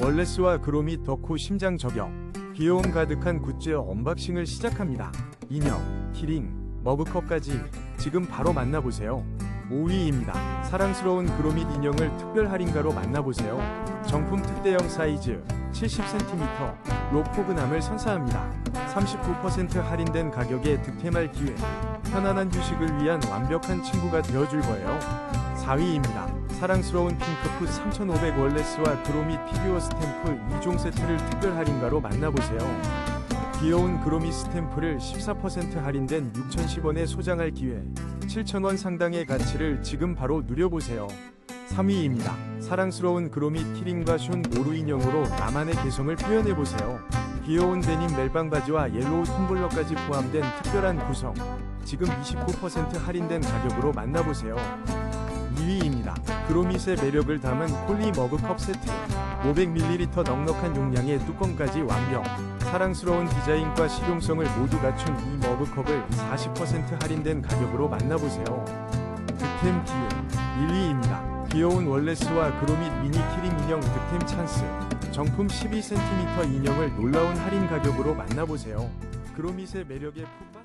월레스와 그로밋 덕후 심장 저격 귀여움 가득한 굿즈 언박싱을 시작합니다. 인형, 키링, 머그컵까지 지금 바로 만나보세요. 5위입니다. 사랑스러운 그로밋 인형을 특별 할인가로 만나보세요. 정품 특대형 사이즈 70cm 로 포근함을 선사합니다. 39% 할인된 가격에 득템할 기회. 편안한 휴식을 위한 완벽한 친구가 되어줄 거예요. 4위입니다. 사랑스러운 핑크풋 3,500 월레스와 그로미 피규어 스탬프 2종 세트를 특별 할인가로 만나보세요. 귀여운 그로미 스탬프를 14% 할인된 6,010원에 소장할 기회. 7,000원 상당의 가치를 지금 바로 누려보세요. 3위입니다. 사랑스러운 그로미 키링과 숀 모루 인형으로 나만의 개성을 표현해보세요. 귀여운 데님 멜빵 바지와 옐로우 텀블러까지 포함된 특별한 구성. 지금 29% 할인된 가격으로 만나보세요. 2위입니다. 그로밋의 매력을 담은 콜리 머그컵 세트. 500ml 넉넉한 용량의 뚜껑까지 완벽. 사랑스러운 디자인과 실용성을 모두 갖춘 이 머그컵을 40% 할인된 가격으로 만나보세요. 득템 기회 1위입니다. 귀여운 월레스와 그로밋 미니 키링 인형 득템 찬스. 정품 12cm 인형을 놀라운 할인 가격으로 만나보세요. 그로밋의 매력에 푹 빠...